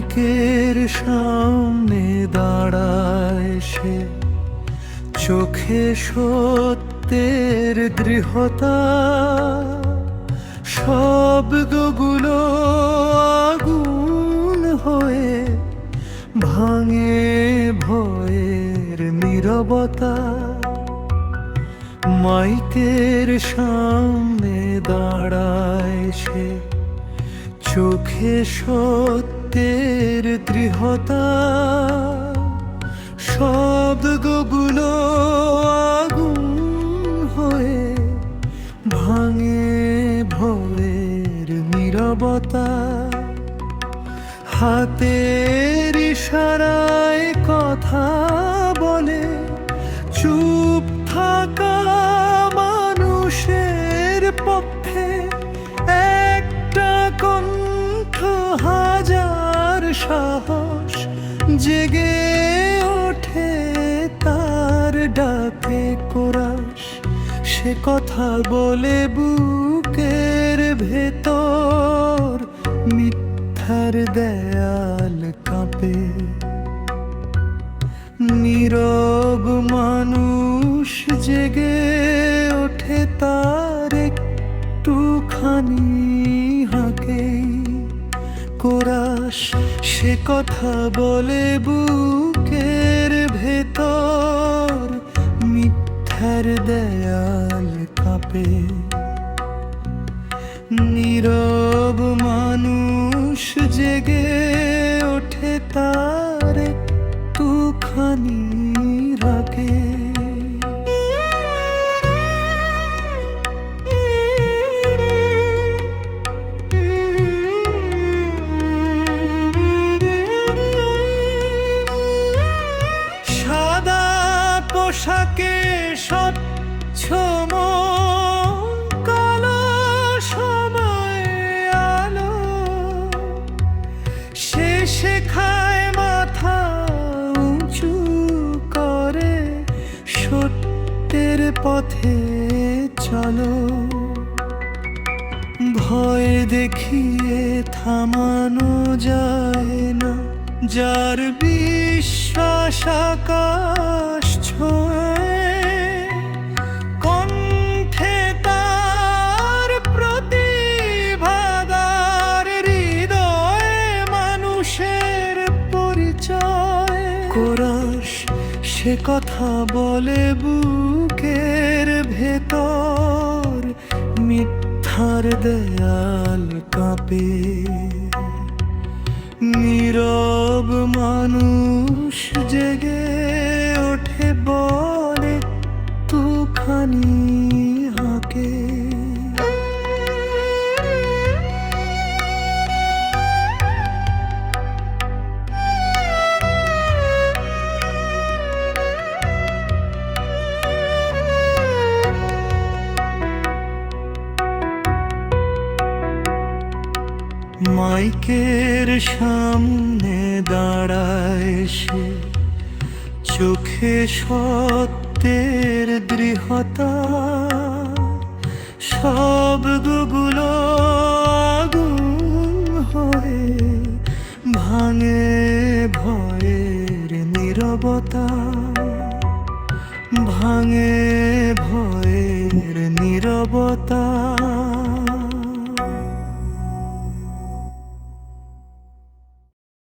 মাইকের সামনে দাঁড়ায় সে। চোখে সত্যের দৃঢ়তা শব্দগুলো আগুন হয়ে ভাঙে ভয়ের নীরবতা। মাইকের সামনে দাঁড়ায় সে। চোখে সত্যের দৃঢ়তা, শব্দগুলো আগুন হয়ে ভাঙে ভয়ের নীরবতা। হাতের ইশারায় কথা বলে চুপ থাকা মানুষের পক্ষে সাহস জেগে ওঠে তার ডাকে কোরাস। সে কথা বলে বুকের ভেতর, মিথ্যার দেয়াল কাঁপে। নীরব মানুষ জেগে ওঠে তার একটুখানি হাঁকে। কোরাস সে কথা বলে বুকের ভেতর, মিথ্যার দেয়াল কাপে। নীরব মানুষ জেগে ওঠে তার একটুখানি। পথে চলো। ভয় দেখিয়ে থামানো যায় না। যার বিশ্বাস আকাশ ছোঁয়, কণ্ঠে তার প্রতিভাদার হৃদয়ে মানুষের পরিচয়। কোরাস সে কথা বলে বুকের ভেতর মিথ্যার দেয়াল কাঁপে। নীরব মানুষ জেগে ওঠে বলে তুখানি। মাইকের সামনে দাঁড়ায় সে। চোখে সত্যের দৃঢ়তা, সব গুগুলো আগুন হয়ে ভাঙে ভয়ের নিরবতা, ভাঙে ভয়ের নিরবতা।